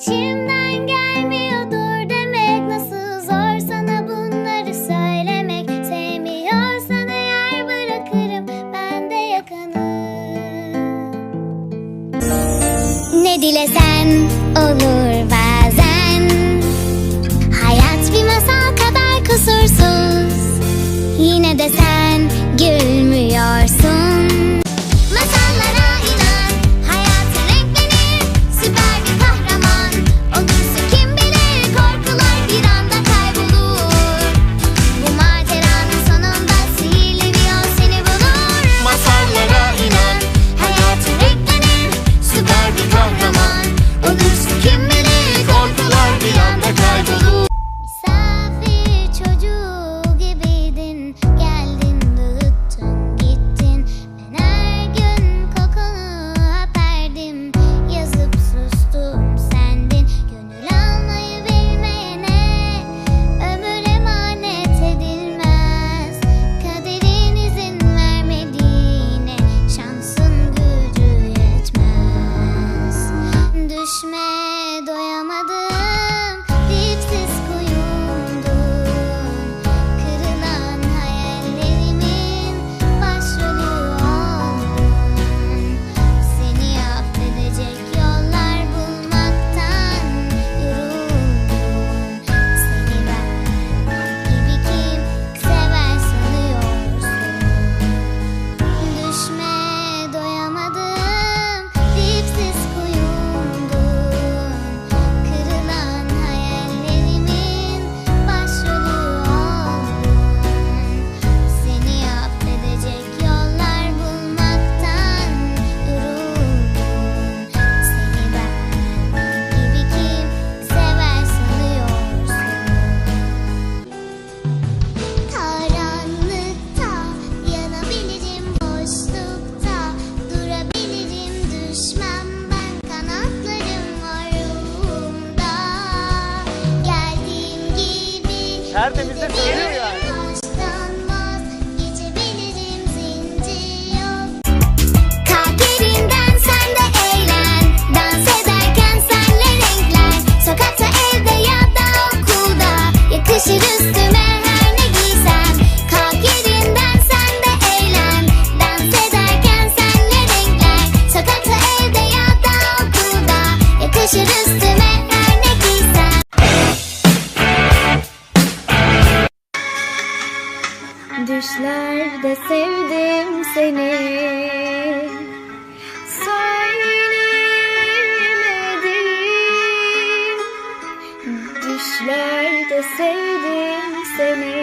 İçimden gelmiyordur demek. Nasıl zor sana bunları söylemek. Sevmiyorsan eğer bırakırım ben de yakanı. Ne dilesen olur bazen. Hayat bir masal kadar kusursuz. Yine de sen gülmüyorsun. 是吗 Nerede bize söylüyor ya. düşlerde sevdim seni. Söyleyemedim. Düşlerde sevdim seni.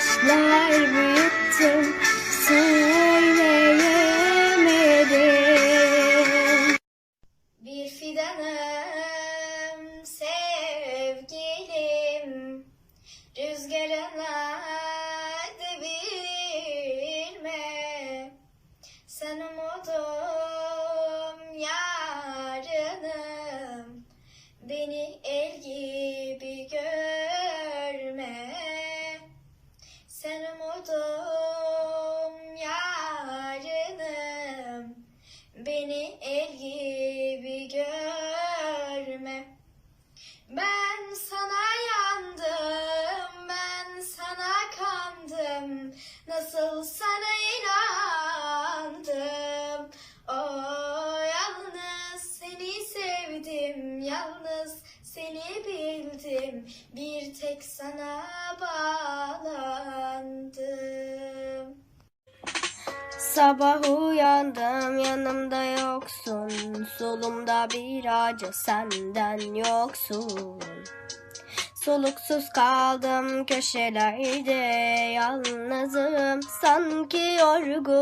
yaşlar büyüttüm söyleyemedim. Bir fidanım sevgilim. Rüzgarına devirme sen umudum yarınım. Beni umudum yarınım. Beni el gibi görme. Ben sana yandım, ben sana kandım. Nasılsa Sabah uyandım yanımda yoksun. Solumda bir acı senden yoksun. Soluksuz kaldım köşelerde yalnızım. Sanki yorgun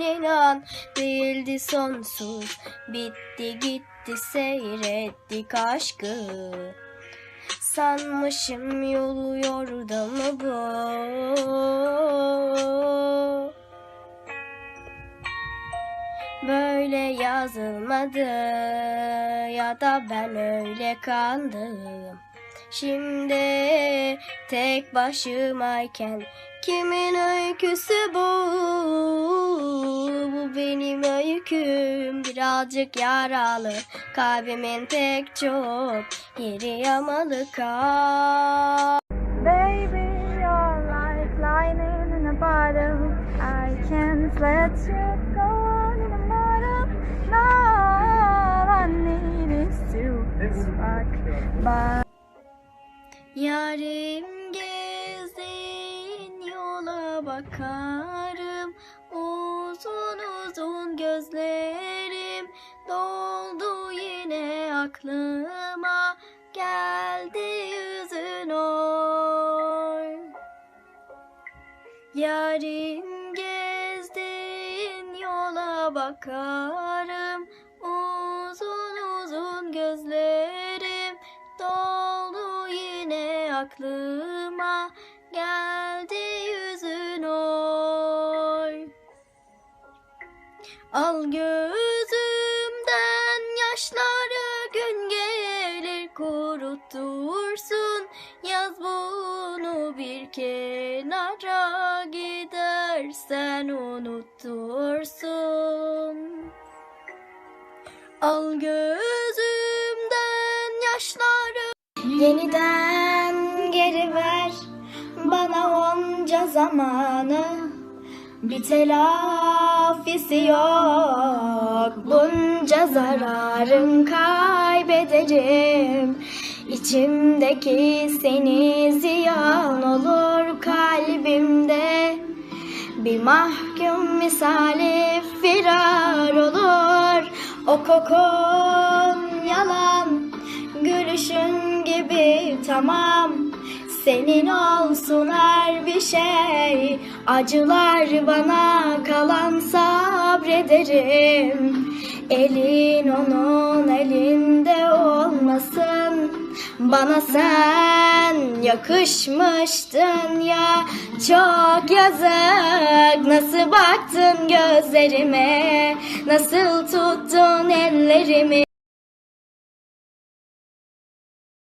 inan. Değildi sonsuz bitti gitti seyrettik aşkı. Sanmışım yolu yordu mu bu böyle yazılmadı ya da ben öyle kandım. Şimdi tek başımayken kimin öyküsü bu? Bu benim öyküm birazcık yaralı kalbimin pek çok yeri yamalı kal. Baby, you're like lightning in a bottle. I can't let you Yarim gezdiğin yola bakarım. Uzun uzun gözlerim doldu yine aklıma. Geldi yüzün oy. Yarim gezdiğin yola bakarım aklıma Geldi yüzün oy. Al gözümden yaşları gün gelir kurutursun. Yaz bunu bir kenara gidersen unutursun. Al gözümden yaşları Yeniden zamanı bir telafisi yok. Bunca zararım kaybederim İçimdeki seni ziyan olur kalbimde. Bir mahkum misali firar olur. O kokun yalan Gülüşün gibi tamam senin olsun her bir şey. Acılar bana kalan sabrederim. Elin onun elinde olmasın. Bana sen yakışmıştın ya. Çok yazık. Nasıl baktın gözlerime? Nasıl tuttun ellerimi